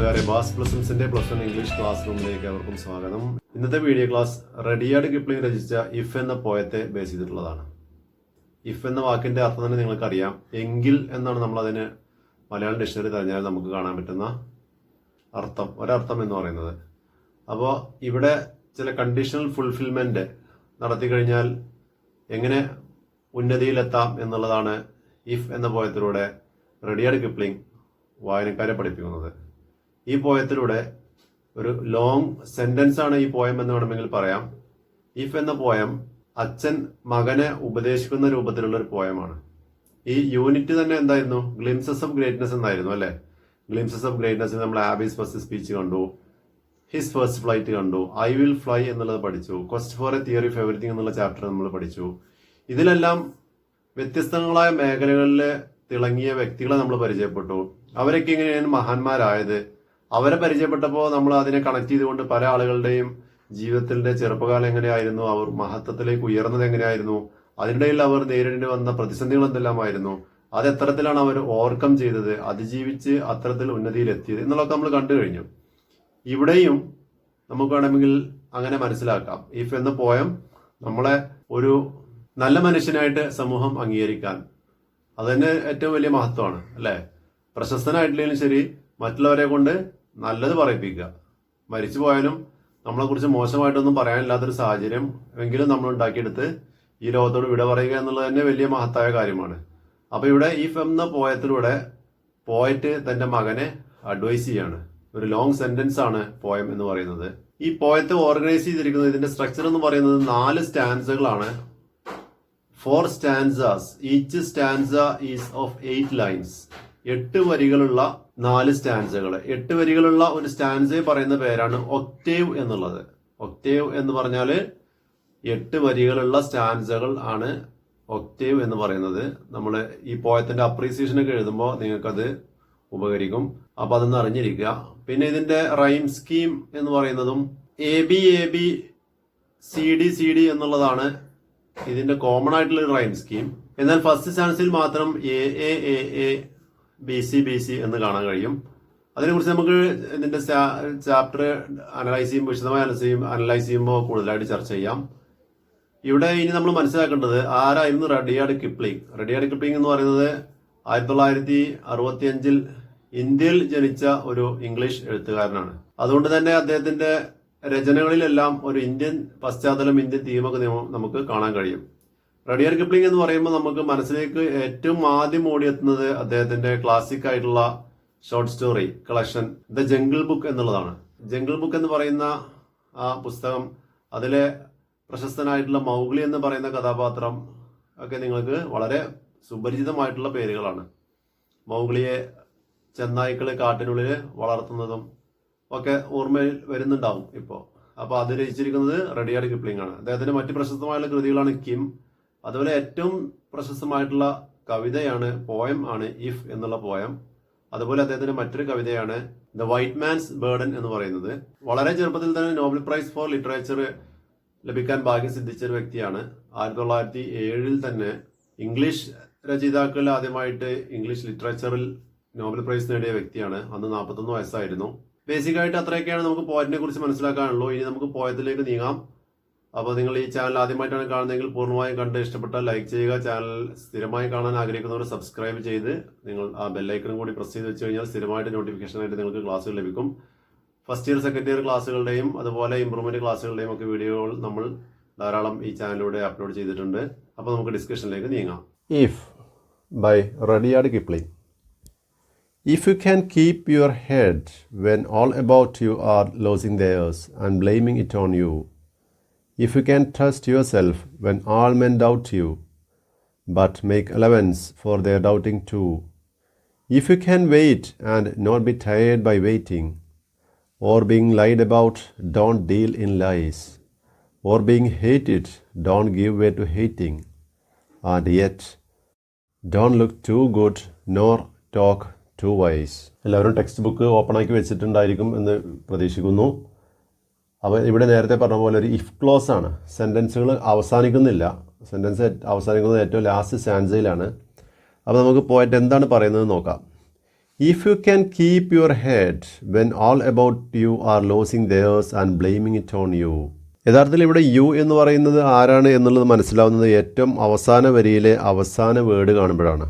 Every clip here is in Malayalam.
കൂട്ടുകാരെ ബാസ് പ്ലസൻസിന്റെ പ്ലസ് വൺ ഇംഗ്ലീഷ് ക്ലാസ് റൂമിലേക്ക് അവർക്കും സ്വാഗതം. ഇന്നത്തെ വീഡിയോ ക്ലാസ് റെഡിയാർഡ് കിപ്ലിംഗ് രചിച്ച ഇഫ് എന്ന പോയത്തെ ബേസ് ചെയ്തിട്ടുള്ളതാണ്. ഇഫ് എന്ന വാക്കിന്റെ അർത്ഥം തന്നെ നിങ്ങൾക്കറിയാം. എങ്കിൽ എന്നാണ് നമ്മൾ അതിന് മലയാളം ഡിക്ഷണറി തെരഞ്ഞാൽ നമുക്ക് കാണാൻ പറ്റുന്ന അർത്ഥം ഒരർത്ഥം എന്ന് പറയുന്നത്. അപ്പോൾ ഇവിടെ ചില കണ്ടീഷണൽ ഫുൾഫിൽമെന്റ് നടത്തി കഴിഞ്ഞാൽ എങ്ങനെ ഉന്നതിയിലെത്താം എന്നുള്ളതാണ് ഇഫ് എന്ന പോയത്തിലൂടെ റെഡിയാർഡ് കിപ്ലിംഗ് വായനക്കാരെ പഠിപ്പിക്കുന്നത്. ഈ പോയത്തിലൂടെ ഒരു ലോങ് സെന്റൻസ് ആണ് ഈ പോയം എന്ന് വേണമെങ്കിൽ പറയാം. ഇഫ് എന്ന പോയം അച്ഛൻ മകനെ ഉപദേശിക്കുന്ന രൂപത്തിലുള്ള ഒരു പോയമാണ് ഈ യൂണിറ്റ് തന്നെ എന്തായിരുന്നു? ഗ്ലിംസസ് ഓഫ് ഗ്രേറ്റ്നസ് എന്നായിരുന്നു അല്ലെ? ഗ്ലിംസസ് ഓഫ് ഗ്രേറ്റ്നസ് നമ്മൾ ആബീസ് ഫസ്റ്റ് സ്പീച്ച് കണ്ടു. ഹിസ് ഫസ്റ്റ് ഫ്ലൈറ്റ് കണ്ടു. ഐ വിൽ ഫ്ലൈ എന്നുള്ളത് പഠിച്ചു. Quest for a theory of everything എന്നുള്ള ചാപ്റ്റർ നമ്മൾ പഠിച്ചു. ഇതിലെല്ലാം വ്യത്യസ്തങ്ങളായ മേഖലകളിൽ തിളങ്ങിയ വ്യക്തികളെ നമ്മൾ പരിചയപ്പെട്ടു. അവരൊക്കെ എങ്ങനെയാണ് മഹാന്മാരായത്? അവരെ പരിചയപ്പെട്ടപ്പോൾ നമ്മൾ അതിനെ കണക്ട് ചെയ്തുകൊണ്ട് പല ആളുകളുടെയും ജീവിതത്തിന്റെ ചെറുപ്പകാലം എങ്ങനെയായിരുന്നു അവർ മഹത്വത്തിലേക്ക് ഉയർന്നത് എങ്ങനെയായിരുന്നു അതിനിടയിൽ അവർ നേരിടേണ്ടി വന്ന പ്രതിസന്ധികൾ എന്തെല്ലാമായിരുന്നു അത് എത്തരത്തിലാണ് അവർ ഓവർകം ചെയ്തത് അതിജീവിച്ച് അത്തരത്തിൽ ഉന്നതിയിൽ എത്തിയത് എന്നുള്ളതൊക്കെ നമ്മൾ കണ്ടു കഴിഞ്ഞു. ഇവിടെയും നമുക്ക് വേണമെങ്കിൽ അങ്ങനെ മനസ്സിലാക്കാം. ഇഫ് എന്ന പോയം നമ്മളെ ഒരു നല്ല മനുഷ്യനായിട്ട് സമൂഹം അംഗീകരിക്കാൻ അത് തന്നെ ഏറ്റവും വലിയ മഹത്വമാണ് അല്ലെ? പ്രശസ്തനായിട്ടില്ലെങ്കിലും ശരി മറ്റുള്ളവരെ കൊണ്ട് നല്ലത് പറയിപ്പിക്കുക. മരിച്ചു പോയാലും നമ്മളെ കുറിച്ച് മോശമായിട്ടൊന്നും പറയാനില്ലാത്തൊരു സാഹചര്യം എങ്കിലും നമ്മൾ ഉണ്ടാക്കിയെടുത്ത് ഈ ലോകത്തോട് വിട പറയുക എന്നുള്ളത് തന്നെ വലിയ മഹത്തായ കാര്യമാണ്. അപ്പൊ ഇവിടെ ഈ എന്ന പോയത്തിലൂടെ പോയറ്റ് തന്റെ മകനെ അഡ്വൈസ് ചെയ്യാണ്. ഒരു ലോങ് സെന്റൻസ് ആണ് പോയം എന്ന് പറയുന്നത്. ഈ പോയത്ത് ഓർഗനൈസ് ചെയ്തിരിക്കുന്നത് ഇതിന്റെ സ്ട്രക്ചർ എന്ന് പറയുന്നത് നാല് സ്റ്റാൻസുകളാണ് four stanzas each stanza is of eight lines എട്ട് വരികളുള്ള നാല് സ്റ്റാൻസുകൾ എട്ട് വരികളുള്ള ഒരു സ്റ്റാൻസ് പറയുന്ന പേരാണ് ഒക്ടേവ് എന്നുള്ളത്. ഒക്ടേവ് എന്ന് പറഞ്ഞാൽ എട്ട് വരികളുള്ള സ്റ്റാൻസുകൾ ആണ് ഒക്ടേവ് എന്ന് പറയുന്നത്. നമ്മൾ ഈ പോയത്തിന്റെ അപ്രീസിയേഷൻ ഒക്കെ എഴുതുമ്പോൾ നിങ്ങൾക്കത് ഉപകരിക്കും. അപ്പൊ അതൊന്ന് അറിഞ്ഞിരിക്കുക. പിന്നെ ഇതിന്റെ റൈം സ്കീം എന്ന് പറയുന്നതും A B A B C D C D എന്നുള്ളതാണ് ഇതിന്റെ കോമൺ ആയിട്ടുള്ള റൈം സ്കീം എന്നാൽ ഫസ്റ്റ് സ്റ്റാൻസിൽ മാത്രം A A A A B C B C എന്ന് കാണാൻ കഴിയും. അതിനെക്കുറിച്ച് നമുക്ക് ഇതിന്റെ ചാപ്റ്റർ അനലൈസ് ചെയ്യുമ്പോൾ വിശദമായി അനലൈസ് ചെയ്യും അനലൈസ് ചെയ്യുമ്പോൾ കൂടുതലായിട്ട് ചർച്ച ചെയ്യാം. ഇവിടെ ഇനി നമ്മൾ മനസ്സിലാക്കേണ്ടത് ആരായിരുന്നു റെഡിയാർഡ് കിപ്ലിംഗ്? റെഡിയാർഡ് കിപ്ലിംഗ് എന്ന് പറയുന്നത് ആയിരത്തി തൊള്ളായിരത്തി അറുപത്തി അഞ്ചിൽ ഇന്ത്യയിൽ ജനിച്ച ഒരു ഇംഗ്ലീഷ് എഴുത്തുകാരനാണ്. അതുകൊണ്ട് തന്നെ അദ്ദേഹത്തിന്റെ രചനകളിലെല്ലാം ഒരു ഇന്ത്യൻ പശ്ചാത്തലം ഇന്ത്യൻ തീമൊക്കെ നമുക്ക് കാണാൻ കഴിയും. റഡിയർ കിപ്ലിംഗ് എന്ന് പറയുമ്പോൾ നമുക്ക് മനസ്സിലേക്ക് ഏറ്റവും ആദ്യം ഓടിയെത്തുന്നത് അദ്ദേഹത്തിന്റെ ക്ലാസിക് ആയിട്ടുള്ള short story collection the Jungle Book എന്നുള്ളതാണ്. ജംഗിൾ ബുക്ക് എന്ന് പറയുന്ന ആ പുസ്തകം അതിലെ പ്രശസ്തനായിട്ടുള്ള മൗഗ്ലി എന്ന് പറയുന്ന കഥാപാത്രം ഒക്കെ നിങ്ങൾക്ക് വളരെ സുപരിചിതമായിട്ടുള്ള പേരുകളാണ്. മൗഗ്ലിയെ ചെന്നായ്ക്കൾ കാട്ടിനുള്ളിൽ വളർത്തുന്നതും ഒക്കെ ഓർമ്മയിൽ വരുന്നുണ്ടാവും ഇപ്പോൾ. അപ്പോൾ അത് രചിച്ചിരിക്കുന്നത് റെഡിയാർഡ് കിപ്ലിംഗ് ആണ്. അദ്ദേഹത്തിന്റെ മറ്റ് പ്രശസ്തമായുള്ള കൃതികളാണ് കിം അതുപോലെ ഏറ്റവും പ്രശസ്തമായിട്ടുള്ള കവിതയാണ് പോയം ആണ് ഇഫ് എന്നുള്ള പോയം അതുപോലെ അദ്ദേഹത്തിന്റെ മറ്റൊരു കവിതയാണ് ദ വൈറ്റ് മാൻസ് ബേർഡൻ എന്ന് പറയുന്നത്. വളരെ ചെറുപ്പത്തിൽ തന്നെ നോബൽ പ്രൈസ് ഫോർ ലിറ്ററേച്ചർ ലഭിക്കാൻ ഭാഗ്യം സിദ്ധിച്ച ഒരു വ്യക്തിയാണ്. ആയിരത്തി തൊള്ളായിരത്തി ഏഴിൽ തന്നെ ഇംഗ്ലീഷ് രചയിതാക്കൾ ആദ്യമായിട്ട് ഇംഗ്ലീഷ് ലിറ്ററേച്ചറിൽ നോബൽ പ്രൈസ് നേടിയ വ്യക്തിയാണ്. അന്ന് നാൽപ്പത്തൊന്ന് വയസ്സായിരുന്നു. ബേസിക്കായിട്ട് അത്രയൊക്കെയാണ് നമുക്ക് പോയറ്റിനെ കുറിച്ച് മനസ്സിലാക്കാനുള്ളൂ. ഇനി നമുക്ക് പോയത്തിലേക്ക് നീങ്ങാം. അപ്പോൾ നിങ്ങൾ ഈ ചാനൽ ആദ്യമായിട്ടാണ് കാണുന്നതെങ്കിൽ പൂർണമായും കണ്ട് ഇഷ്ടപ്പെട്ടാൽ ലൈക്ക് ചെയ്യുക. ചാനൽ സ്ഥിരമായി കാണാൻ ആഗ്രഹിക്കുന്നവർ സബ്സ്ക്രൈബ് ചെയ്ത് നിങ്ങൾ ആ ബെല്ലൈക്കണും കൂടി പ്രസ് ചെയ്ത് വെച്ച് കഴിഞ്ഞാൽ സ്ഥിരമായിട്ട് നോട്ടിഫിക്കേഷൻ ആയിട്ട് നിങ്ങൾക്ക് ക്ലാസ്സുകൾ ലഭിക്കും. ഫസ്റ്റ് ഇയർ സെക്കൻഡ് ഇയർ ക്ലാസ്സുകളുടെയും അതുപോലെ ഇംപ്രൂവ്മെന്റ് ക്ലാസ്സുകളുടെയും ഒക്കെ വീഡിയോകൾ നമ്മൾ ധാരാളം ഈ ചാനലിലൂടെ അപ്ലോഡ് ചെയ്തിട്ടുണ്ട്. അപ്പോൾ നമുക്ക് ഡിസ്കഷനിലേക്ക് നീങ്ങാം. If by Rudyard Kipling if you can keep your head when all about you are losing theirs and blaming it on you, if you can trust yourself when all men doubt you, but make allowance for their doubting too, if you can wait and not be tired by waiting, or being lied about, don't deal in lies, or being hated, don't give way to hating, and yet don't look too good nor talk to vice എല്ലാവരും ടെക്സ്റ്റ് ബുക്ക് ഓപ്പൺ ആക്കി വെച്ചിട്ടുണ്ടായിരിക്കും എന്ന് പ്രതീക്ഷിക്കുന്നു അപ്പോൾ ഇവിടെ നേരത്തെ പറഞ്ഞ പോലെ ഒരു ഇഫ് ക്ലോസ് ആണ്. സെന്റൻസുകൾ അവസാനിക്കുന്നില്ല. സെന്റൻസ് അവസാനിക്കുന്നത് ഏറ്റവും ലാസ്റ്റ് സ്റ്റാൻസയിലാണ് അപ്പോൾ നമുക്ക് പോയിട്ട് എന്താണ് പറയുന്നത് നോക്കാം. If you can keep your head when all about you are losing theirs and blaming it on you യഥാർത്ഥത്തിൽ ഇവിടെ യു എന്ന് പറയുന്നത് ആരാണ് എന്നുള്ളത് മനസ്സിലാവുന്നത് ഏറ്റവും അവസാന വരിയിലെ അവസാന വേർഡ് കാണുമ്പോഴാണ്.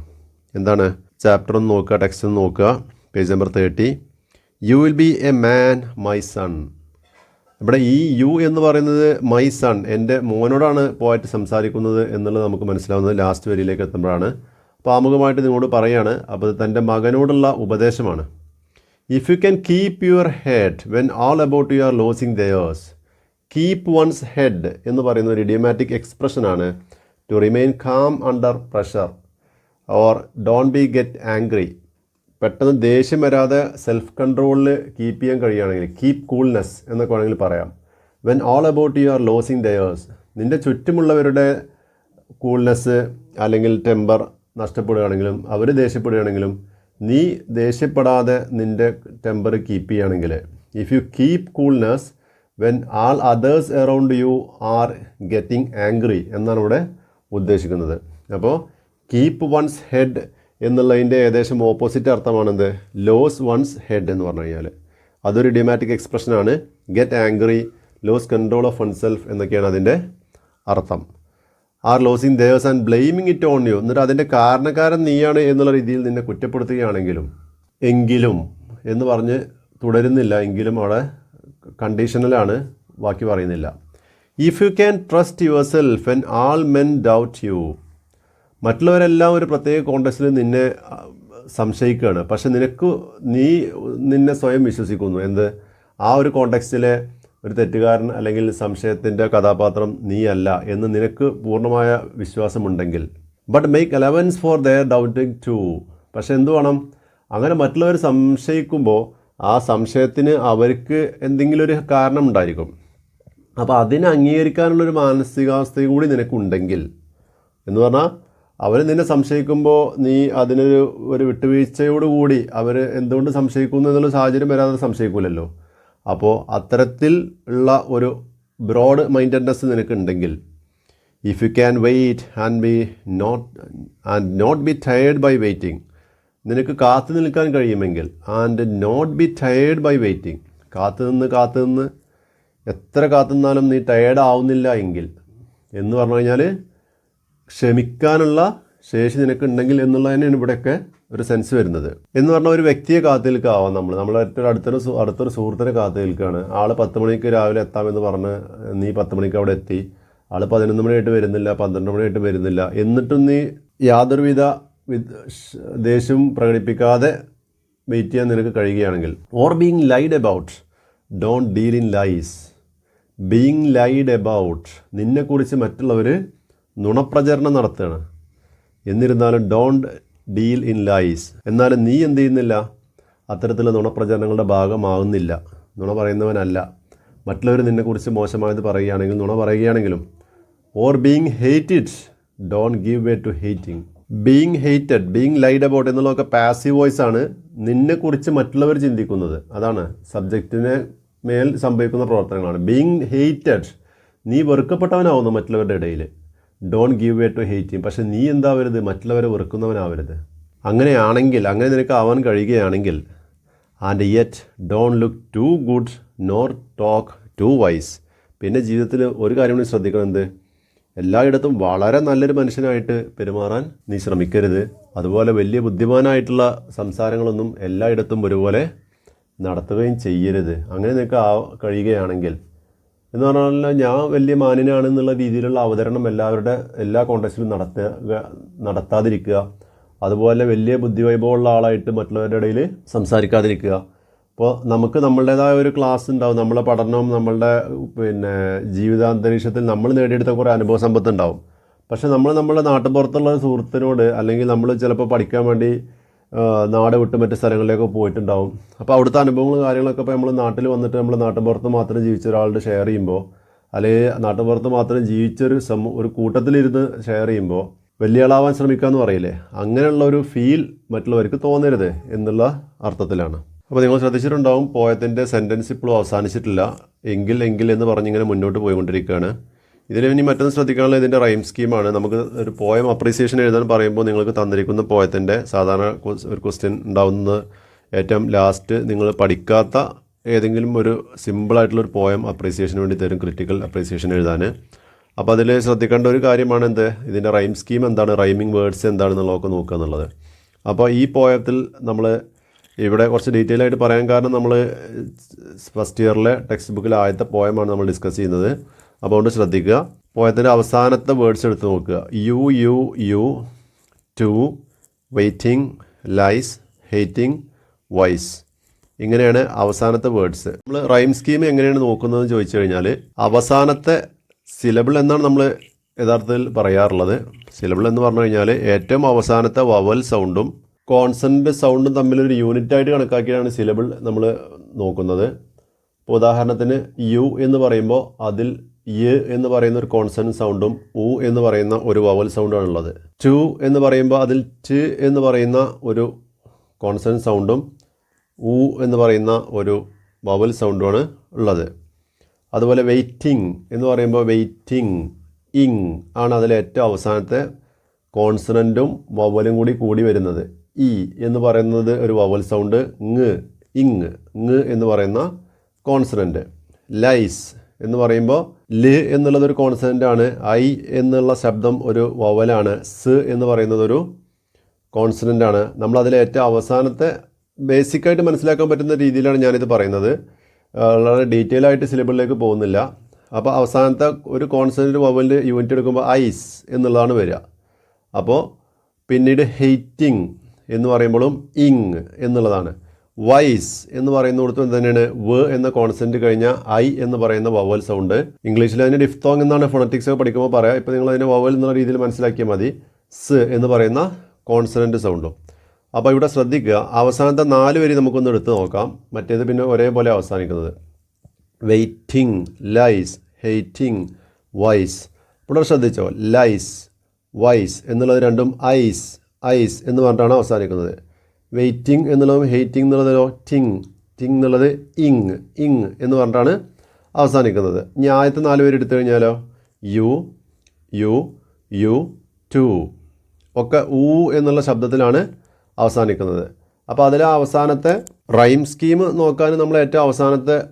എന്താണ്? ചാപ്റ്റർ ഒന്ന് നോക്കുക ടെക്സ്റ്റ് ഒന്ന് നോക്കുക. Page number thirty you will be a man my son ഇവിടെ ഈ യു എന്ന് പറയുന്നത് മൈ സൺ എന്റെ മോനോടാണ് പോയിട്ട് സംസാരിക്കുന്നത് എന്നുള്ളത് നമുക്ക് മനസ്സിലാവുന്നത് ലാസ്റ്റ് വരിയിലേക്ക് എത്തുമ്പോഴാണ്. അപ്പോൾ ആമുഖമായിട്ട് നിങ്ങളോട് പറയാണ് അപ്പോൾ തന്റെ മകനോടുള്ള ഉപദേശമാണ്. If you can keep your head when all about you are losing theirs keep one's head എന്ന് പറയുന്ന ഒരു idiomatic എക്സ്പ്രഷനാണ് to remain calm under pressure or don't be get angry പെട്ടെന്ന് ദേഷ്യം വരാതെ സെൽഫ് കൺട്രോളിൽ കീപ്പ് ചെയ്യാൻ കഴിയുകയാണെങ്കിൽ കീപ് കൂൾനെസ് എന്നൊക്കെ വേണമെങ്കിൽ പറയാം. When all about you are losing theirs നിന്റെ ചുറ്റുമുള്ളവരുടെ കൂൾനെസ് അല്ലെങ്കിൽ ടെമ്പർ നഷ്ടപ്പെടുകയാണെങ്കിലും അവർ ദേഷ്യപ്പെടുകയാണെങ്കിലും നീ ദേഷ്യപ്പെടാതെ നിന്റെ ടെമ്പർ കീപ്പ് ചെയ്യുകയാണെങ്കിൽ if you keep coolness when all others around you are getting angry എന്നാണ് ഇവിടെ ഉദ്ദേശിക്കുന്നത്. അപ്പോൾ കീപ്പ് വൺസ് ഹെഡ് എന്നുള്ളതിന്റെ ഏകദേശം ഓപ്പോസിറ്റ് അർത്ഥമാണെന്ത്? ലോസ് വൺസ് ഹെഡ് എന്ന് പറഞ്ഞു കഴിഞ്ഞാൽ അതൊരു idiomatic എക്സ്പ്രഷനാണ് get angry lose control of oneself എന്നൊക്കെയാണ് അതിന്റെ അർത്ഥം. Are losing theirs and blaming it on you എന്നിട്ട് അതിന്റെ കാരണക്കാരൻ നീയാണ് എന്നുള്ള രീതിയിൽ നിന്നെ കുറ്റപ്പെടുത്തുകയാണെങ്കിലും എങ്കിലും എന്ന് പറഞ്ഞ് തുടരുന്നില്ല. എങ്കിലും അവിടെ കണ്ടീഷണലാണ് ബാക്കി പറയുന്നില്ല. If you can trust yourself and all men doubt you മറ്റുള്ളവരെല്ലാം ഒരു പ്രത്യേക കോണ്ടക്സ്റ്റിൽ നിന്നെ സംശയിക്കുകയാണ്. പക്ഷെ നിനക്ക് നീ നിന്നെ സ്വയം വിശ്വസിക്കുന്നു. എന്ത്? ആ ഒരു കോണ്ടക്സ്റ്റിലെ ഒരു തെറ്റുകാരൻ അല്ലെങ്കിൽ സംശയത്തിന്റെ കഥാപാത്രം നീയല്ല എന്ന് നിനക്ക് പൂർണമായ വിശ്വാസമുണ്ടെങ്കിൽ. But make allowance for their doubting too പക്ഷെ എന്തു വേണം? അങ്ങനെ മറ്റുള്ളവർ സംശയിക്കുമ്പോൾ ആ സംശയത്തിന് അവർക്ക് എന്തെങ്കിലും ഒരു കാരണം ഉണ്ടായിരിക്കും. അപ്പോൾ അതിനെ അംഗീകരിക്കാനുള്ളൊരു മാനസികാവസ്ഥയും കൂടി നിനക്കുണ്ടെങ്കിൽ. എന്ന് പറഞ്ഞാൽ അവർ നിന്നെ സംശയിക്കുമ്പോൾ നീ അതിനൊരു ഒരു വിട്ടുവീഴ്ചയോടുകൂടി അവർ എന്തുകൊണ്ട് സംശയിക്കുന്നു എന്നുള്ള സാഹചര്യം വരാതെ സംശയിക്കൂലല്ലോ. അപ്പോൾ അത്തരത്തിൽ ഉള്ള ഒരു broad mindedness നിനക്കുണ്ടെങ്കിൽ if you can wait and be not and not be tired by waiting നിനക്ക് കാത്തു നിൽക്കാൻ കഴിയുമെങ്കിൽ and not be tired by waiting കാത്തു നിന്ന് കാത്തു നിന്ന് എത്ര കാത്തു നിന്നാലും നീ ടയേർഡ് ആവുന്നില്ല എങ്കിൽ എന്ന് പറഞ്ഞു കഴിഞ്ഞാൽ ക്ഷമിക്കാനുള്ള ശേഷി നിനക്കുണ്ടെങ്കിൽ എന്നുള്ളതിനാണ് ഇവിടെയൊക്കെ ഒരു സെൻസ് വരുന്നത്. എന്ന് പറഞ്ഞാൽ ഒരു വ്യക്തിയെ കാത്തു നിൽക്കാവാം നമ്മൾ നമ്മൾ ഏറ്റവും അടുത്തൊരു അടുത്തൊരു സുഹൃത്തിനെ കാത്തു നിൽക്കുകയാണ് ആൾ പത്ത് മണിക്ക് രാവിലെ എത്താമെന്ന് പറഞ്ഞ് നീ പത്ത് മണിക്ക് അവിടെ എത്തി. ആൾ പതിനൊന്ന് മണിയായിട്ട് വരുന്നില്ല പന്ത്രണ്ട് മണിയായിട്ട് വരുന്നില്ല. എന്നിട്ടും നീ യാതൊരുവിധ ദേഷ്യവും പ്രകടിപ്പിക്കാതെ വെയിറ്റ് ചെയ്യാൻ നിനക്ക് കഴിയുകയാണെങ്കിൽ. Or being lied about don't deal in lies being lied about നിന്നെക്കുറിച്ച് മറ്റുള്ളവർ നുണപ്രചരണം നടത്തുകയാണ്. എന്നിരുന്നാലും ഡോണ്ട് ഡീൽ ഇൻ ലൈസ് എന്നാലും നീ എന്ത് ചെയ്യുന്നില്ല? അത്തരത്തിലുള്ള നുണപ്രചരണങ്ങളുടെ ഭാഗമാകുന്നില്ല. നുണ പറയുന്നവനല്ല. മറ്റുള്ളവർ നിന്നെക്കുറിച്ച് മോശമായത് പറയുകയാണെങ്കിൽ നുണ പറയുകയാണെങ്കിലും or being hated don't give way to hating being hated being lied about എന്നുള്ളതൊക്കെ പാസീവ് വോയിസ് ആണ് നിന്നെക്കുറിച്ച് മറ്റുള്ളവർ ചിന്തിക്കുന്നത്. അതാണ് സബ്ജക്റ്റിനെ മേൽ സംഭവിക്കുന്ന പ്രവർത്തനങ്ങളാണ്. ബീങ് ഹേറ്റഡ് നീ വെറുക്കപ്പെട്ടവനാവുന്നു മറ്റുള്ളവരുടെ ഇടയിൽ don't give way to hate him പക്ഷേ നീ എന്താവരുത് മറ്റുള്ളവരെ വെറുക്കുന്നവനാവരുത്. അങ്ങനെയാണെങ്കിൽ അങ്ങനെ നിനക്ക് ആവാൻ കഴിയുകയാണെങ്കിൽ and yet don't look too good nor talk too wise പിന്നെ ജീവിതത്തിൽ ഒരു കാര്യം കൂടി ശ്രദ്ധിക്കണമെന്ത് എല്ലായിടത്തും വളരെ നല്ലൊരു മനുഷ്യനായിട്ട് പെരുമാറാൻ നീ ശ്രമിക്കരുത്. അതുപോലെ വലിയ ബുദ്ധിമാനായിട്ടുള്ള സംസാരങ്ങളൊന്നും എല്ലായിടത്തും ഒരുപോലെ നടത്തുകയും ചെയ്യരുത്. അങ്ങനെ നിനക്ക് ആ കഴിയുകയാണെങ്കിൽ എന്ന് പറഞ്ഞാൽ ഞാൻ വലിയ മാന്യനാണെന്നുള്ള രീതിയിലുള്ള അവതരണം എല്ലാവരുടെ എല്ലാ കോണ്ടക്സ്റ്റിലും നടത്തുക നടത്താതിരിക്കുക. അതുപോലെ വലിയ ബുദ്ധിവൈഭവമുള്ള ആളായിട്ട് മറ്റുള്ളവരുടെ ഇടയിൽ സംസാരിക്കാതിരിക്കുക. അപ്പോൾ നമുക്ക് നമ്മളുടേതായ ഒരു ക്ലാസ് ഉണ്ടാവും. നമ്മളെ പഠനം നമ്മളുടെ പിന്നെ ജീവിതാന്തരീക്ഷത്തിൽ നമ്മൾ നേടിയെടുത്ത കുറേ അനുഭവ സമ്പത്ത് ഉണ്ടാവും. പക്ഷെ നമ്മൾ നമ്മുടെ നാട്ടുപുറത്തുള്ള സുഹൃത്തിനോട് അല്ലെങ്കിൽ നമ്മൾ ചിലപ്പോൾ പഠിക്കാൻ വേണ്ടി നാട് വിട്ട് മറ്റ് സ്ഥലങ്ങളിലേക്ക് പോയിട്ടുണ്ടാവും. അപ്പോൾ അവിടുത്തെ അനുഭവങ്ങളും കാര്യങ്ങളൊക്കെ ഇപ്പോൾ നമ്മൾ നാട്ടിൽ വന്നിട്ട് നമ്മൾ നാട്ടിൻപുറത്ത് മാത്രം ജീവിച്ച ഒരാളുടെ ഷെയർ ചെയ്യുമ്പോൾ അല്ലെങ്കിൽ നാട്ടിൻപുറത്ത് മാത്രം ജീവിച്ചൊരു സമൂ ഒരു കൂട്ടത്തിലിരുന്ന് ഷെയർ ചെയ്യുമ്പോൾ വലിയ ആളാവാൻ ശ്രമിക്കുക എന്ന് പറയില്ലേ? അങ്ങനെയുള്ള ഒരു ഫീൽ മറ്റുള്ളവർക്ക് തോന്നരുത് എന്നുള്ള അർത്ഥത്തിലാണ്. അപ്പോൾ നിങ്ങൾ ശ്രദ്ധിച്ചിട്ടുണ്ടാവും പോയത്തിന്റെ സെന്റൻസ് ഇപ്പോഴും അവസാനിച്ചിട്ടില്ല. എങ്കിൽ എങ്കിൽ എന്ന് പറഞ്ഞിങ്ങനെ മുന്നോട്ട് പോയിക്കൊണ്ടിരിക്കുകയാണ്. ഇതിൽ ഇനി മറ്റൊന്ന് ശ്രദ്ധിക്കാനുള്ള ഇതിന്റെ റൈം സ്കീമാണ്. നമുക്ക് ഒരു പോയം അപ്രീസിയേഷൻ എഴുതാൻ പറയുമ്പോൾ നിങ്ങൾക്ക് തന്നിരിക്കുന്ന പോയത്തിന്റെ സാധാരണ ഒരു ക്വസ്റ്റ്യൻ ഉണ്ടാവുന്നത് ഏറ്റവും ലാസ്റ്റ് നിങ്ങൾ പഠിക്കാത്ത ഏതെങ്കിലും ഒരു സിമ്പിളായിട്ടുള്ളൊരു പോയം അപ്രീസിയേഷന് വേണ്ടി തരും ക്രിറ്റിക്കൽ അപ്രീസിയേഷൻ എഴുതാൻ. അപ്പോൾ അതിൽ ശ്രദ്ധിക്കേണ്ട ഒരു കാര്യമാണ് എന്ത്? ഇതിന്റെ റൈം സ്കീം എന്താണ്? റൈമിംഗ് വേർഡ്സ് എന്താണെന്നുള്ളതൊക്കെ നോക്കുക എന്നുള്ളത്. അപ്പോൾ ഈ പോയത്തിൽ നമ്മൾ ഇവിടെ കുറച്ച് ഡീറ്റെയിൽ ആയിട്ട് പറയാൻ കാരണം നമ്മൾ ഫസ്റ്റ് ഇയറിലെ ടെക്സ്റ്റ് ബുക്കിൽ ആദ്യത്തെ പോയമാണ് നമ്മൾ ഡിസ്കസ് ചെയ്യുന്നത്. അപ്പോൾ അതുകൊണ്ട് ശ്രദ്ധിക്കുക. പോയത്തിന്റെ അവസാനത്തെ വേർഡ്സ് എടുത്ത് നോക്കുക. You you you too waiting lies hating wise. ഇങ്ങനെയാണ് അവസാനത്തെ വേർഡ്സ് നമ്മൾ റൈം സ്കീം എങ്ങനെയാണ് നോക്കുന്നതെന്ന് ചോദിച്ചു കഴിഞ്ഞാൽ അവസാനത്തെ സിലബിൾ എന്നാണ് നമ്മൾ യഥാർത്ഥത്തിൽ പറയാറുള്ളത്. സിലബിൾ എന്ന് പറഞ്ഞു കഴിഞ്ഞാൽ ഏറ്റവും അവസാനത്തെ വവൽ സൗണ്ടും കോൺസെന്റ് സൗണ്ടും തമ്മിലൊരു യൂണിറ്റായിട്ട് കണക്കാക്കിയാണ് സിലബിൾ നമ്മൾ നോക്കുന്നത്. ഇപ്പോൾ ഉദാഹരണത്തിന് യു എന്ന് പറയുമ്പോൾ അതിൽ യ് എന്ന് പറയുന്ന ഒരു കോൺസണന്റ് സൗണ്ടും ഉ എന്ന് പറയുന്ന ഒരു വവൽ സൗണ്ടാണ് ഉള്ളത് ടു എന്ന് പറയുമ്പോൾ അതിൽ ട് എന്ന് പറയുന്ന ഒരു കോൺസണന്റ് സൗണ്ടും ഉ എന്ന് പറയുന്ന ഒരു വവൽ സൗണ്ടുമാണ് ഉള്ളത്. അതുപോലെ വെയിറ്റിംഗ് എന്ന് പറയുമ്പോൾ വെയിറ്റിംഗ് ഇങ് ആണ് അതിലെ ഏറ്റവും അവസാനത്തെ കോൺസണന്റും വവലും കൂടി കൂടി വരുന്നത്. ഇ എന്ന് പറയുന്നത് ഒരു വവൽ സൗണ്ട് ങ് ഇങ് ങ് എന്ന് പറയുന്ന കോൺസണന്റ് ലൈസ് എന്ന് പറയുമ്പോൾ ൽ എന്നുള്ളതൊരു ഒരു കോൺസണന്റ് ആണ്. ഐ എന്നുള്ള ശബ്ദം ഒരു വവലാണ് സ് എന്ന് പറയുന്നത് ഒരു കോൺസെന്റ് ആണ്. നമ്മൾ ഏറ്റവും അവസാനത്തെ ബേസിക്കായിട്ട് മനസ്സിലാക്കാൻ പറ്റുന്ന രീതിയിലാണ് ഞാനിത് പറയുന്നത്. വളരെ ഡീറ്റെയിൽ ആയിട്ട് സിലബിളിലേക്ക് പോകുന്നില്ല. അപ്പോൾ അവസാനത്തെ ഒരു കോൺസെന്റ് വവലിന്റെ യൂണിറ്റ് എടുക്കുമ്പോൾ ഐസ് എന്നുള്ളതാണ് വരിക. അപ്പോൾ പിന്നീട് ഹെയ്റ്റിംഗ് എന്ന് പറയുമ്പോഴും ഇങ് എന്നുള്ളതാണ്. വൈസ് എന്ന് പറയുന്നിടത്തും തന്നെയാണ് വ എന്ന കോൺസെന്റ് കഴിഞ്ഞ ഐ എന്ന് പറയുന്ന വവൽ സൗണ്ട് ഇംഗ്ലീഷിൽ അതിന് ഡിഫ്തോങ് എന്നാണ് ഫോണറ്റിക്സ് പഠിക്കുമ്പോൾ പറയാം. ഇപ്പോൾ നിങ്ങൾ അതിനെ വവൽ എന്നുള്ള രീതിയിൽ മനസ്സിലാക്കിയാൽ മതി. സ് എന്ന് പറയുന്ന കോൺസണന്റ് സൗണ്ടും അപ്പോൾ ഇവിടെ ശ്രദ്ധിക്കുക. അവസാനത്തെ നാല് വരി നമുക്കൊന്ന് എടുത്ത് നോക്കാം. മറ്റേത് പിന്നെ ഒരേപോലെ അവസാനിക്കുന്നത്. വെയ്റ്റിംഗ് ലൈസ് ഹെയ്റ്റിംഗ് വൈസ് ഇവിടെ ശ്രദ്ധിച്ചോ. ലൈസ് വൈസ് എന്നുള്ളത് രണ്ടും ഐസ് ഐസ് എന്ന് പറഞ്ഞിട്ടാണ് അവസാനിക്കുന്നത്. വെയിറ്റിംഗ് എന്നുള്ളതും ഹെയ്റ്റിംഗ് എന്നുള്ളതോ ടിങ് ടിങ് എന്നുള്ളത് ഇങ് ഇങ് എന്ന് പറഞ്ഞിട്ടാണ് അവസാനിക്കുന്നത്. ഇനി ആദ്യത്തെ നാല് പേര് എടുത്തു കഴിഞ്ഞാലോ? യു യു യു ടു ഒക്കെ ഊ എന്നുള്ള ശബ്ദത്തിലാണ് അവസാനിക്കുന്നത്. അപ്പോൾ അതിലെ അവസാനത്തെ റൈം സ്കീം നോക്കാൻ നമ്മൾ ഏറ്റവും അവസാനത്തെ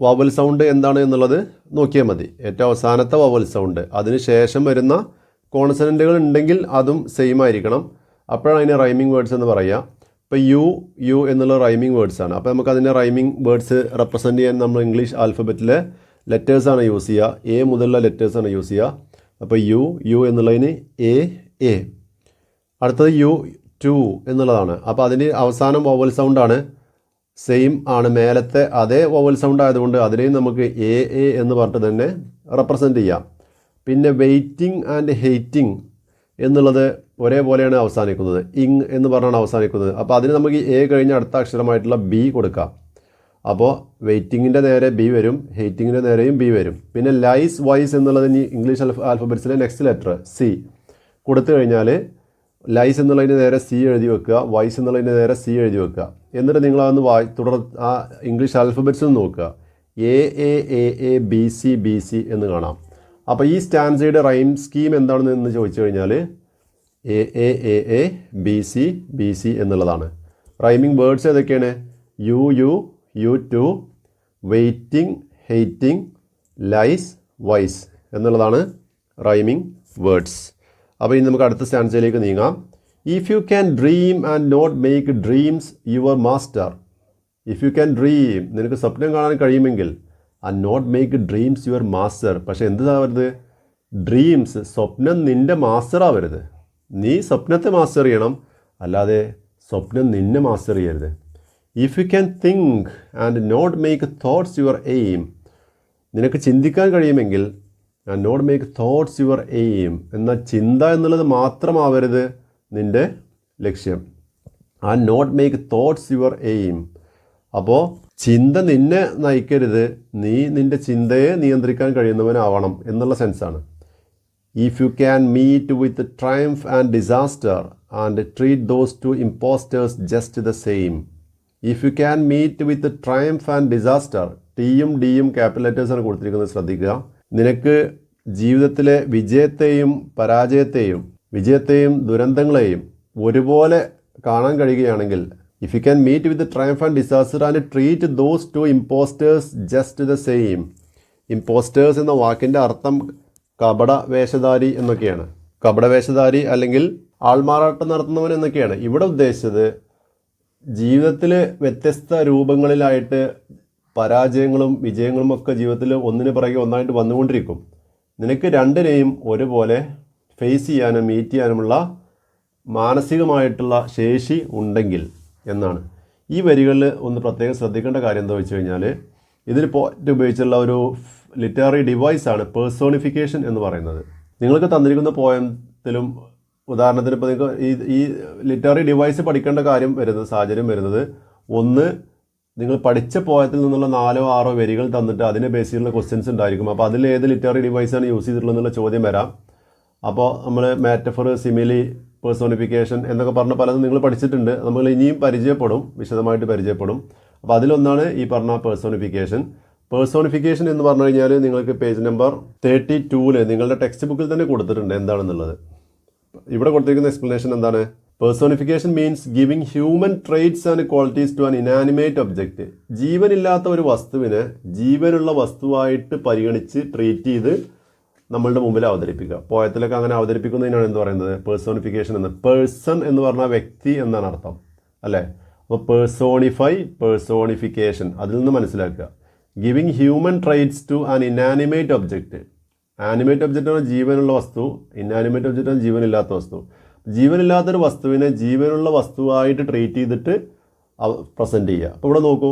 വവൽ സൗണ്ട് എന്താണ് എന്നുള്ളത് നോക്കിയാൽ മതി. ഏറ്റവും അവസാനത്തെ വവൽ സൗണ്ട് അതിന് ശേഷം വരുന്ന കോൺസനന്റുകൾ ഉണ്ടെങ്കിൽ അതും സെയിം ആയിരിക്കണം. അപ്പോഴാണ് അതിന് റൈമിംഗ് വേർഡ്സ് എന്ന് പറയുക ഇപ്പോൾ യു യു എന്നുള്ള റൈമിംഗ് വേർഡ്സ് ആണ്. അപ്പോൾ നമുക്ക് അതിന്റെ റൈമിംഗ് വേർഡ്സ് റെപ്രസെന്റ് ചെയ്യാൻ നമ്മൾ ഇംഗ്ലീഷ് ആൽഫബറ്റിലെ ലെറ്റേഴ്സാണ് യൂസ് ചെയ്യുക എ മുതലുള്ള ലെറ്റേഴ്സാണ് യൂസ് ചെയ്യുക അപ്പോൾ യു യു എന്നുള്ളതിന് എ എ അടുത്തത് യു ടു എന്നുള്ളതാണ്. അപ്പോൾ അതിന് അവസാനം വോവൽ സൗണ്ടാണ് സെയിം ആണ്. മേലത്തെ അതേ വോവൽ സൗണ്ട് ആയതുകൊണ്ട് അതിനെയും നമുക്ക് എ എ എന്ന് പറഞ്ഞിട്ട് തന്നെ റെപ്രസെന്റ് ചെയ്യാം. പിന്നെ വെയ്റ്റിംഗ് ആൻഡ് ഹെയ്റ്റിംഗ് എന്നുള്ളത് ഒരേപോലെയാണ് അവസാനിക്കുന്നത്. ഇങ് എന്ന് പറഞ്ഞാണ് അവസാനിക്കുന്നത്. അപ്പോൾ അതിന് നമുക്ക് എ കഴിഞ്ഞ അടുത്ത അക്ഷരമായിട്ടുള്ള ബി കൊടുക്കാം. അപ്പോൾ വെയ്റ്റിങ്ങിന്റെ നേരെ ബി വരും ഹെയ്റ്റിങ്ങിന്റെ നേരെയും ബി വരും. പിന്നെ ലൈസ് വൈസ് എന്നുള്ളത് ഇനി ഇംഗ്ലീഷ് ആൽഫ ആൽഫബറ്റ്സിലെ നെക്സ്റ്റ് ലെറ്റർ സി. കൊടുത്തു കഴിഞ്ഞാൽ ലൈസ് എന്നുള്ളതിന് നേരെ സി എഴുതി വെക്കുക വൈസ് എന്നുള്ളതിന് നേരെ സി എഴുതി വെക്കുക. എന്നിട്ട് നിങ്ങൾ അതൊന്ന് വായി തുടർ ആ ഇംഗ്ലീഷ് ആൽഫബറ്റ്സ് ഒന്ന് നോക്കുക. A A A A B C B C എന്ന് കാണാം. അപ്പോൾ ഈ സ്റ്റാൻസയുടെ റൈം സ്കീം എന്താണെന്ന് ചോദിച്ചു കഴിഞ്ഞാൽ A A A A B C B C എന്നുള്ളതാണ്. റൈമിംഗ് വേർഡ്സ് ഏതൊക്കെയാണ്? You you you too waiting hating lies wise എന്നുള്ളതാണ് റൈമിംഗ് വേർഡ്സ് അപ്പോൾ ഇനി നമുക്ക് അടുത്ത സ്റ്റാൻസിലേക്ക് നീങ്ങാം. If you can dream and not make dreams your master if you can dream നിനക്ക് സ്വപ്നം കാണാൻ കഴിയുമെങ്കിൽ and not make dreams your master പക്ഷേ എന്ത് ആവരുത്? ഡ്രീംസ് സ്വപ്നം നിന്റെ മാസ്റ്റർ ആവരുത്. നീ സ്വപ്നത്തെ മാസ്റ്റർ ചെയ്യണം. അല്ലാതെ സ്വപ്നം നിന്നെ മാസ്റ്റർ ചെയ്യരുത്. If you can think and not make thoughts your aim നിനക്ക് ചിന്തിക്കാൻ കഴിയുമെങ്കിൽ and not make thoughts your aim എന്ന ചിന്ത എന്നുള്ളത് മാത്രമാവരുത് നിന്റെ ലക്ഷ്യം. And not make thoughts your aim അപ്പോൾ ചിന്ത നിന്നെ നയിക്കരുത്. നീ നിന്റെ ചിന്തയെ നിയന്ത്രിക്കാൻ കഴിയുന്നവനാവണം എന്നുള്ള സെൻസാണ് if you can meet with triumph and disaster and treat those two impostors just the same if you can meet with triumph and disaster ടിയും ഡിയും ക്യാപിറ്റൽ ലെറ്റേഴ്സാണ് കൊടുത്തിരിക്കുന്നത്. ശ്രദ്ധിക്കുക. നിനക്ക് ജീവിതത്തിലെ വിജയത്തെയും പരാജയത്തെയും വിജയത്തെയും ദുരന്തങ്ങളെയും ഒരുപോലെ കാണാൻ കഴിയുകയാണെങ്കിൽ if you can meet with triumph and disaster and treat those two impostors just the same impostors എന്ന വാക്കിന്റെ അർത്ഥം കപട വേഷധാരി എന്നൊക്കെയാണ്. കപട വേഷധാരി അല്ലെങ്കിൽ ആൾമാറാട്ടം നടത്തുന്നവൻ എന്നൊക്കെയാണ്. ഇവിടെ ഉദ്ദേശിച്ചത് ജീവിതത്തിൽ വ്യത്യസ്ത രൂപങ്ങളിലായിട്ട് പരാജയങ്ങളും വിജയങ്ങളും ഒക്കെ ജീവിതത്തിൽ ഒന്നിന് പിറകെ ഒന്നായിട്ട് വന്നുകൊണ്ടിരിക്കും. നിനക്ക് രണ്ടിനെയും ഒരുപോലെ ഫേസ് ചെയ്യാനും മീറ്റ് ചെയ്യാനുമുള്ള മാനസികമായിട്ടുള്ള ശേഷി ഉണ്ടെങ്കിൽ എന്നാണ്. ഈ വരികളിൽ ഒന്ന് പ്രത്യേകം ശ്രദ്ധിക്കേണ്ട കാര്യം എന്താ വെച്ച് കഴിഞ്ഞാൽ ഇതിൽ പോയിട്ട് ഉപയോഗിച്ചുള്ള ഒരു ലിറ്റററി ഡിവൈസ് ആണ് പേഴ്സോണിഫിക്കേഷൻ എന്ന് പറയുന്നത്. നിങ്ങൾക്ക് തന്നിരിക്കുന്ന പോയത്തിലും ഉദാഹരണത്തിന് ഇപ്പോൾ നിങ്ങൾക്ക് ഈ ഈ ലിറ്റററി ഡിവൈസ് പഠിക്കേണ്ട കാര്യം വരുന്നത് സാഹചര്യം വരുന്നത് ഒന്ന് നിങ്ങൾ പഠിച്ച പോയത്തിൽ നിന്നുള്ള നാലോ ആറോ വരികൾ തന്നിട്ട് അതിനെ ബേസ് ചെയ്തുള്ള ക്വസ്റ്റ്യൻസ് ഉണ്ടായിരിക്കും. അപ്പോൾ അതിൽ ഏത് ലിറ്റററി ഡിവൈസാണ് യൂസ് ചെയ്തിട്ടുള്ളത് എന്നുള്ള ചോദ്യം വരാം. അപ്പോൾ നമ്മൾ മാറ്റഫർ സിമിലി പേഴ്സോണിഫിക്കേഷൻ എന്നൊക്കെ പറഞ്ഞ പലതും നിങ്ങൾ പഠിച്ചിട്ടുണ്ട്. നമ്മൾ ഇനിയും പരിചയപ്പെടും വിശദമായിട്ട് പരിചയപ്പെടും. അപ്പോൾ അതിലൊന്നാണ് ഈ പറഞ്ഞ പേഴ്സോണിഫിക്കേഷൻ പേഴ്സോണിഫിക്കേഷൻ എന്ന് പറഞ്ഞു കഴിഞ്ഞാൽ നിങ്ങൾക്ക് പേജ് നമ്പർ തേർട്ടി ടൂവിൽ നിങ്ങളുടെ ടെക്സ്റ്റ് ബുക്കിൽ തന്നെ കൊടുത്തിട്ടുണ്ട് എന്താണെന്നുള്ളത്. ഇവിടെ കൊടുത്തിരിക്കുന്ന എക്സ്പ്ലനേഷൻ എന്താണ്? Personification means giving human traits and qualities to an inanimate object ജീവനില്ലാത്ത ഒരു വസ്തുവിനെ ജീവനുള്ള വസ്തുവായിട്ട് പരിഗണിച്ച് ട്രീറ്റ് ചെയ്ത് നമ്മളുടെ മുമ്പിൽ അവതരിപ്പിക്കുക. പോയത്തിലൊക്കെ അങ്ങനെ അവതരിപ്പിക്കുന്നതിനാണ് എന്ന് പറയുന്നത്? പേഴ്സോണിഫിക്കേഷൻ എന്ന്. പേഴ്സൺ എന്ന് പറഞ്ഞാൽ വ്യക്തി എന്നാണ് അർത്ഥം. അല്ലേ? അപ്പോൾ പേഴ്സോണിഫൈ പേഴ്സോണിഫിക്കേഷൻ അതിൽ നിന്ന് മനസ്സിലാക്കുക. Giving human traits to an inanimate object animate object ആണ് ജീവനുള്ള വസ്തു ഇന്നാനിമേറ്റ് ഒബ്ജക്റ്റ് ആണ് ജീവനില്ലാത്ത വസ്തു. ജീവനില്ലാത്തൊരു വസ്തുവിനെ ജീവനുള്ള വസ്തുവായിട്ട് ട്രീറ്റ് ചെയ്തിട്ട് പ്രസന്റ് ചെയ്യുക. അപ്പോൾ ഇവിടെ നോക്കൂ.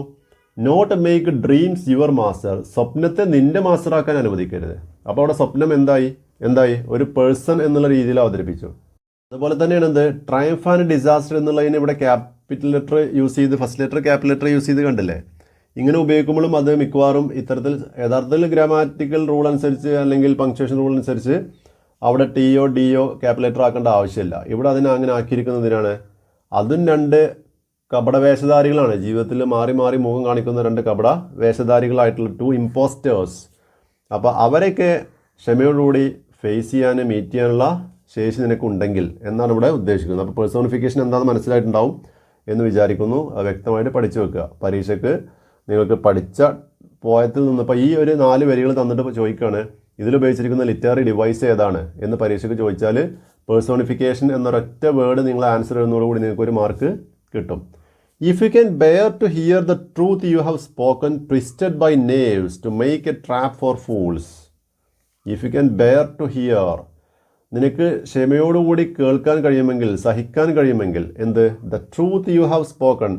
Not make dreams your master സ്വപ്നത്തെ നിന്റെ മാസ്റ്ററാക്കാൻ അനുവദിക്കരുത്. അപ്പോൾ അവിടെ സ്വപ്നം എന്തായി? എന്തായി? ഒരു പേഴ്സൺ എന്നുള്ള രീതിയിൽ അവതരിപ്പിച്ചു. അതുപോലെ തന്നെയാണ് എന്ത്? ട്രയംഫ് ആൻഡ് ഡിസാസ്റ്റർ എന്നുള്ളതിന് ഇവിടെ ക്യാപിറ്റൽ ലെറ്റർ യൂസ് ചെയ്ത് first letter capital letter use ചെയ്ത് കണ്ടില്ലേ? ഇങ്ങനെ ഉപയോഗിക്കുമ്പോഴും അത് മിക്കവാറും ഇത്തരത്തിൽ യഥാർത്ഥത്തിൽ ഗ്രാമാറ്റിക്കൽ റൂൾ അനുസരിച്ച് അല്ലെങ്കിൽ പങ്ക്ച്വേഷൻ റൂൾ അനുസരിച്ച് അവിടെ ടിയോ ഡിഒ ക്യാപ്പുലേറ്റർ ആക്കേണ്ട ആവശ്യമില്ല. ഇവിടെ അതിനെ അങ്ങനെ ആക്കിയിരിക്കുന്നതിനാണ് അതും രണ്ട് കപട വേഷധാരികളാണ്. ജീവിതത്തിൽ മാറി മാറി മുഖം കാണിക്കുന്ന രണ്ട് കപട വേഷധാരികളായിട്ടുള്ള ടു ഇമ്പോസ്റ്റേഴ്സ് അപ്പോൾ അവരെയൊക്കെ ക്ഷമയോടുകൂടി ഫേസ് ചെയ്യാനും മീറ്റ് ചെയ്യാനുള്ള ശേഷി നിനക്കുണ്ടെങ്കിൽ എന്നാണ് ഇവിടെ ഉദ്ദേശിക്കുന്നത്. അപ്പോൾ പേഴ്സോണിഫിക്കേഷൻ എന്താണെന്ന് മനസ്സിലായിട്ടുണ്ടാവും എന്ന് വിചാരിക്കുന്നു. വ്യക്തമായിട്ട് പഠിച്ചു വെക്കുക. പരീക്ഷയ്ക്ക് നിങ്ങൾക്ക് പഠിച്ച പോയത്തിൽ നിന്ന് ഇപ്പോൾ ഈ ഒരു നാല് വരികൾ തന്നിട്ട് ചോദിക്കുകയാണ് ഇതിലുപയോഗിച്ചിരിക്കുന്ന ലിറ്റററി ഡിവൈസ് ഏതാണ് എന്ന് പരീക്ഷയ്ക്ക് ചോദിച്ചാൽ പേഴ്സോണിഫിക്കേഷൻ എന്നൊരൊറ്റ വേർഡ് നിങ്ങൾ ആൻസർ ചെയ്യുന്നതോടുകൂടി നിങ്ങൾക്ക് ഒരു മാർക്ക് കിട്ടും. If you can bear to hear the truth you have spoken twisted by knaves to make a trap for fools if you can bear to hear നിനക്ക് ക്ഷമയോടുകൂടി കേൾക്കാൻ കഴിയുമെങ്കിൽ സഹിക്കാൻ കഴിയുമെങ്കിൽ എന്ത്? The truth you have spoken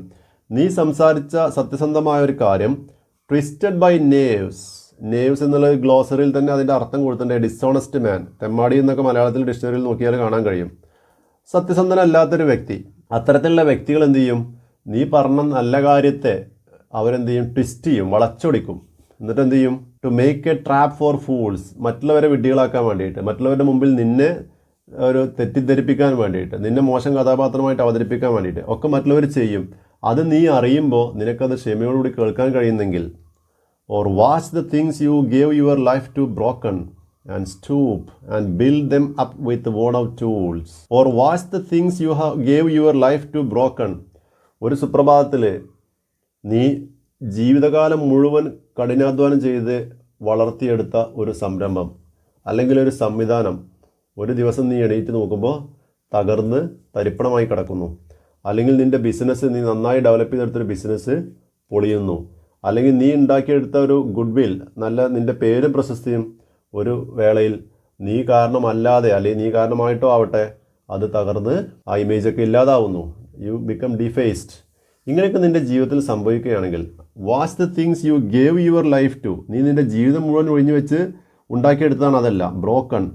നീ സംസാരിച്ച സത്യസന്ധമായ ഒരു കാര്യം. ട്വിസ്റ്റഡ് ബൈ നേവ്സ് നേവ്സ് എന്നുള്ള ഗ്ലോസറിൽ തന്നെ അതിന്റെ അർത്ഥം കൊടുത്തിട്ടുണ്ട്. ഡിസോണസ്റ്റ് മാൻ തെമ്മാടി എന്നൊക്കെ മലയാളത്തിൽ ഡിക്ഷണറിയിൽ നോക്കിയാൽ കാണാൻ കഴിയും. സത്യസന്ധനല്ലാത്തൊരു വ്യക്തി. അത്തരത്തിലുള്ള വ്യക്തികൾ എന്ത് ചെയ്യും? നീ പറഞ്ഞ നല്ല കാര്യത്തെ അവരെന്ത് ചെയ്യും? ട്വിസ്റ്റ് ചെയ്യും. വളച്ചൊടിക്കും. എന്നിട്ട് എന്ത് ചെയ്യും? To make a trap for fools മറ്റുള്ളവരെ വിഡ്ഢികളാക്കാൻ വേണ്ടിയിട്ട്. മറ്റുള്ളവരുടെ മുമ്പിൽ നിന്നെ ഒരു തെറ്റിദ്ധരിപ്പിക്കാൻ വേണ്ടിയിട്ട്. നിന്നെ മോശം കഥാപാത്രമായിട്ട് അവതരിപ്പിക്കാൻ വേണ്ടിയിട്ട്. ഒക്കെ മറ്റുള്ളവർ ചെയ്യും. അത് നീ അറിയുമ്പോൾ നിനക്കത് ക്ഷമയോടുകൂടി കേൾക്കാൻ കഴിയുന്നെങ്കിൽ. Or watch the things you gave your life to broken and stoop and build them up with word of tools or watch the things you have gave your life to broken ഒരു സുപ്രഭാതത്തിൽ നീ ജീവിതകാലം മുഴുവൻ കഠിനാധ്വാനം ചെയ്ത് വളർത്തിയെടുത്ത ഒരു സംരംഭം അല്ലെങ്കിൽ ഒരു സംവിധാനം ഒരു ദിവസം നീ എണീറ്റ് നോക്കുമ്പോൾ തകർന്ന് തരിപ്പണമായി കിടക്കുന്നു. അല്ലെങ്കിൽ നിന്റെ ബിസിനസ് നീ നന്നായി ഡെവലപ്പ് ചെയ്തെടുത്തൊരു ബിസിനസ് പൊളിയുന്നു. അല്ലെങ്കിൽ നീ ഉണ്ടാക്കിയെടുത്ത ഒരു ഗുഡ് വിൽ നല്ല നിന്റെ പേരും പ്രശസ്തിയും ഒരു വേളയിൽ നീ കാരണമല്ലാതെ അല്ലെങ്കിൽ നീ കാരണമായിട്ടോ ആവട്ടെ അത് തകർന്ന് ആ ഇമേജൊക്കെ ഇല്ലാതാവുന്നു. യു ബിക്കം ഡിഫേസ്ഡ് ഇങ്ങനെയൊക്കെ നിന്റെ ജീവിതത്തിൽ സംഭവിക്കുകയാണെങ്കിൽ watch the things you gave your life to നീ നിന്റെ ജീവിതം മുഴുവൻ ഒഴിഞ്ഞു വെച്ച് ഉണ്ടാക്കിയെടുത്താണ് അതല്ല ബ്രോക്കൺ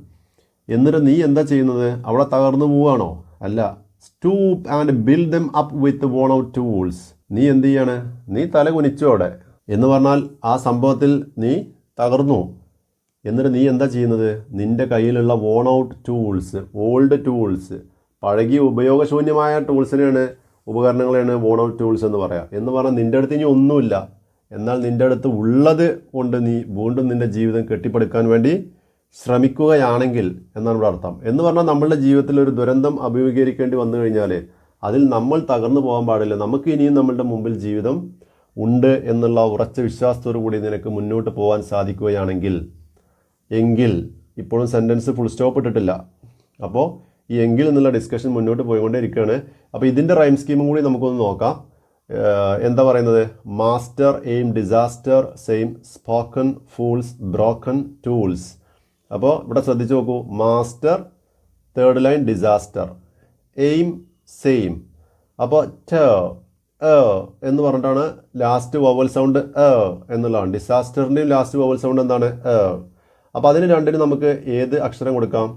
എന്നിട്ട് നീ എന്താ ചെയ്യുന്നത്? അവിടെ തകർന്നു പോവുകയാണോ? അല്ല stoop and build them up with worn out tools നീ എന്ത് ചെയ്യാണ്? നീ തല കുനിച്ചോടെ എന്ന് പറഞ്ഞാൽ ആ സംഭവത്തിൽ നീ തകർന്നു. എന്നിട്ട് നീ എന്താ ചെയ്യുന്നത്? നിന്റെ കയ്യിലുള്ള worn out tools old tools പഴകിയ ഉപയോഗശൂന്യമായ ടൂൾസിനെയാണ് ഉപകരണങ്ങളെയാണ് വോൺ ഔട്ട് ടൂൾസ് എന്ന് പറയാം. എന്ന് പറഞ്ഞാൽ നിന്റെ അടുത്ത് ഇനി ഒന്നുമില്ല. എന്നാൽ നിന്റെ അടുത്ത് ഉള്ളത് കൊണ്ട് നീ വീണ്ടും നിന്റെ ജീവിതം കെട്ടിപ്പടുക്കാൻ വേണ്ടി ശ്രമിക്കുകയാണെങ്കിൽ എന്നാണ് ഇവിടെ അർത്ഥം. എന്ന് പറഞ്ഞാൽ നമ്മളുടെ ജീവിതത്തിൽ ഒരു ദുരന്തം അഭിമുഖീകരിക്കേണ്ടി വന്നു കഴിഞ്ഞാൽ അതിൽ നമ്മൾ തകർന്നു പോകാൻ പാടില്ല. നമുക്ക് ഇനിയും നമ്മളുടെ മുമ്പിൽ ജീവിതം ഉണ്ട് എന്നുള്ള ഉറച്ച വിശ്വാസത്തോടു കൂടി നിനക്ക് മുന്നോട്ട് പോകാൻ സാധിക്കുകയാണെങ്കിൽ എങ്കിൽ ഇപ്പോഴും സെന്റൻസ് ഫുൾ സ്റ്റോപ്പ് ഇട്ടിട്ടില്ല. അപ്പോൾ ഈ എങ്കിൽ എന്നുള്ള ഡിസ്കഷൻ മുന്നോട്ട് പോയിക്കൊണ്ടേ ഇരിക്കുകയാണ് അപ്പോൾ ഇതിന്റെ റൈം സ്കീമും കൂടി നമുക്കൊന്ന് നോക്കാം. എന്താ പറയുന്നത്? Master aim disaster same spoken fools broken tools അപ്പോൾ ഇവിടെ ശ്രദ്ധിച്ചു നോക്കൂ. Master third line disaster aim same അപ്പോൾ ട എ എന്ന് പറഞ്ഞിട്ടാണ് ലാസ്റ്റ് വവൽ സൗണ്ട് എ എന്നുള്ളതാണ്. ഡിസാസ്റ്ററിന്റെയും ലാസ്റ്റ് വവൽ സൗണ്ട് എന്താണ്? എ അപ്പോൾ അതിന് രണ്ടിനും നമുക്ക് ഏത് അക്ഷരം കൊടുക്കാം?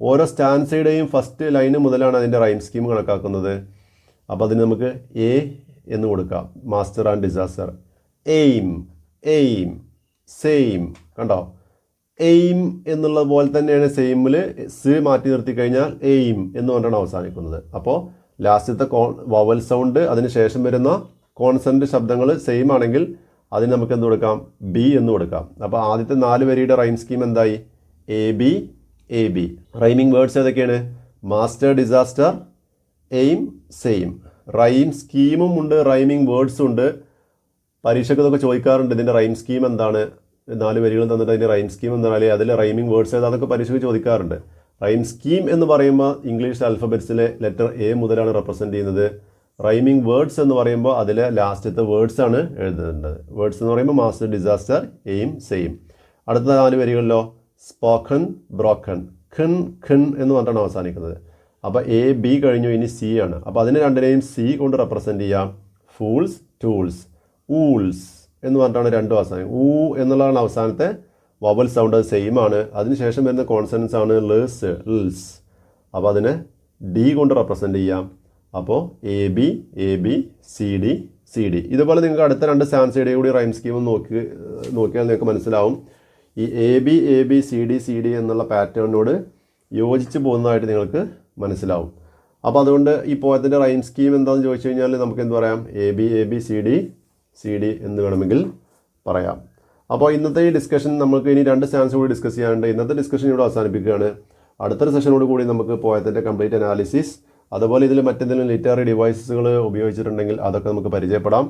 ഓരോ സ്റ്റാൻസയുടെയും ഫസ്റ്റ് ലൈന് മുതലാണ് അതിന്റെ റൈം സ്കീം കണക്കാക്കുന്നത്. അപ്പോൾ അതിന് നമുക്ക് എ എന്ന് കൊടുക്കാം. Master and disaster aim aim same കണ്ടോ? എയിം എന്നുള്ള പോലെ തന്നെയാണ് സെയിമിൽ സ് മാറ്റി നിർത്തി കഴിഞ്ഞാൽ എയിം എന്ന് പറഞ്ഞാണ് അവസാനിക്കുന്നത്. അപ്പോൾ ലാസ്റ്റത്തെ കോൺ വവൽ സൗണ്ട് അതിന് ശേഷം വരുന്ന കോൺസെന്റ് ശബ്ദങ്ങൾ സെയിം ആണെങ്കിൽ അതിന് നമുക്ക് എന്ത് കൊടുക്കാം? ബി എന്ന് കൊടുക്കാം. അപ്പോൾ ആദ്യത്തെ നാല് വരിയുടെ റൈം സ്കീം എന്തായി? A B A B rhyming words ഏതൊക്കെയാണ്? Master disaster aim same rhyme സ്കീമും ഉണ്ട് റൈമിംഗ് വേർഡ്സും ഉണ്ട്. പരീക്ഷയ്ക്ക് ഇതൊക്കെ ചോദിക്കാറുണ്ട് ഇതിന്റെ റൈം സ്കീം എന്താണ്? നാല് വരികൾ തന്നിട്ട് അതിന്റെ റൈം സ്കീം എന്ന് പറഞ്ഞാൽ അതിൽ റൈമിംഗ് വേർഡ്സ് ഏത് അതൊക്കെ പരിശോധിച്ച് ചോദിക്കാറുണ്ട്. റൈം സ്കീം എന്ന് പറയുമ്പോൾ ഇംഗ്ലീഷ് ആൽഫബറ്റ്സിലെ ലെറ്റർ എ മുതലാണ് റെപ്രസെന്റ് ചെയ്യുന്നത്. റൈമിംഗ് വേർഡ്സ് എന്ന് പറയുമ്പോൾ അതിലെ ലാസ്റ്റത്തെ വേർഡ്സ് ആണ് എഴുതേണ്ടത് വേർഡ്സ് എന്ന് പറയുമ്പോൾ മാസ്റ്റർ ഡിസാസ്റ്റർ എയിം സെയിം അടുത്ത നാല് വരികളിലോ സ്പോക്കൺ ബ്രോക്കൺ ഖൺ ഖൺ എന്ന് പറഞ്ഞിട്ടാണ് അവസാനിക്കുന്നത്. അപ്പോൾ എ ബി കഴിഞ്ഞു ഇനി സി ആണ്. അപ്പോൾ അതിന് രണ്ടിനെയും സി കൊണ്ട് റെപ്രസെന്റ് ചെയ്യാം. ഫൂൾസ് ടൂൾസ് ഊൾസ് എന്ന് പറഞ്ഞിട്ടാണ് രണ്ടും അവസാനം. ഊ എന്നുള്ളതാണ് അവസാനത്തെ വവൽ സൗണ്ട് അത് സെയിം ആണ്. അതിനുശേഷം വരുന്ന കോൺസണൻസ് ആണ് ലേസ് ൽസ് അപ്പോൾ അതിനെ ഡി കൊണ്ട് റെപ്രസെന്റ് ചെയ്യാം. അപ്പോൾ A B A B C D C D ഇതുപോലെ നിങ്ങൾക്ക് അടുത്ത രണ്ട് സ്റ്റാൻസയുടെ കൂടി റൈം സ്കീം നോക്കി നോക്കിയാൽ നിങ്ങൾക്ക് മനസ്സിലാവും. ഈ A B A B C D C D എന്നുള്ള പാറ്റേണിനോട് യോജിച്ച് പോകുന്നതായിട്ട് നിങ്ങൾക്ക് മനസ്സിലാവും. അപ്പോൾ അതുകൊണ്ട് ഈ പോയത്തിന്റെ റൈം സ്കീം എന്താണെന്ന് ചോദിച്ചു കഴിഞ്ഞാൽ നമുക്ക് എന്ത് പറയാം? A B A B C D C D എന്ന് വേണമെങ്കിൽ പറയാം. അപ്പോൾ ഇന്നത്തെ ഈ ഡിസ്കഷൻ നമുക്ക് ഇനി രണ്ട് സ്റ്റാൻസ് കൂടി ഡിസ്കസ് ചെയ്യാനുണ്ട്. ഇന്നത്തെ ഡിസ്കഷൻ ഇവിടെ അവസാനിപ്പിക്കുകയാണ്. അടുത്തൊരു സെഷനോട് കൂടി നമുക്ക് പോയത്തിന്റെ കംപ്ലീറ്റ് അനാലിസിസ് അതുപോലെ ഇതിൽ മറ്റെന്തെങ്കിലും ലിറ്റററി ഡിവൈസസുകൾ ഉപയോഗിച്ചിട്ടുണ്ടെങ്കിൽ അതൊക്കെ നമുക്ക് പരിചയപ്പെടാം.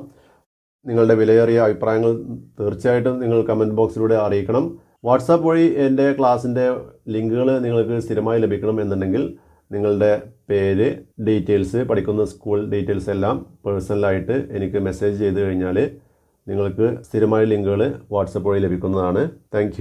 നിങ്ങളുടെ വിലയേറിയ അഭിപ്രായങ്ങൾ തീർച്ചയായിട്ടും നിങ്ങൾ കമന്റ് ബോക്സിലൂടെ അറിയിക്കണം. വാട്സാപ്പ് വഴി എന്റെ ക്ലാസ്സിന്റെ ലിങ്കുകൾ നിങ്ങൾക്ക് സ്ഥിരമായി ലഭിക്കണം എന്നുണ്ടെങ്കിൽ നിങ്ങളുടെ പേര് ഡീറ്റെയിൽസ് പഠിക്കുന്ന സ്കൂൾ ഡീറ്റെയിൽസ് എല്ലാം പേഴ്സണലായിട്ട് എനിക്ക് മെസ്സേജ് ചെയ്ത് കഴിഞ്ഞാൽ നിങ്ങൾക്ക് സ്ഥിരമായ ലിങ്കുകൾ വാട്സപ്പ് വഴി ലഭിക്കുന്നതാണ്. താങ്ക്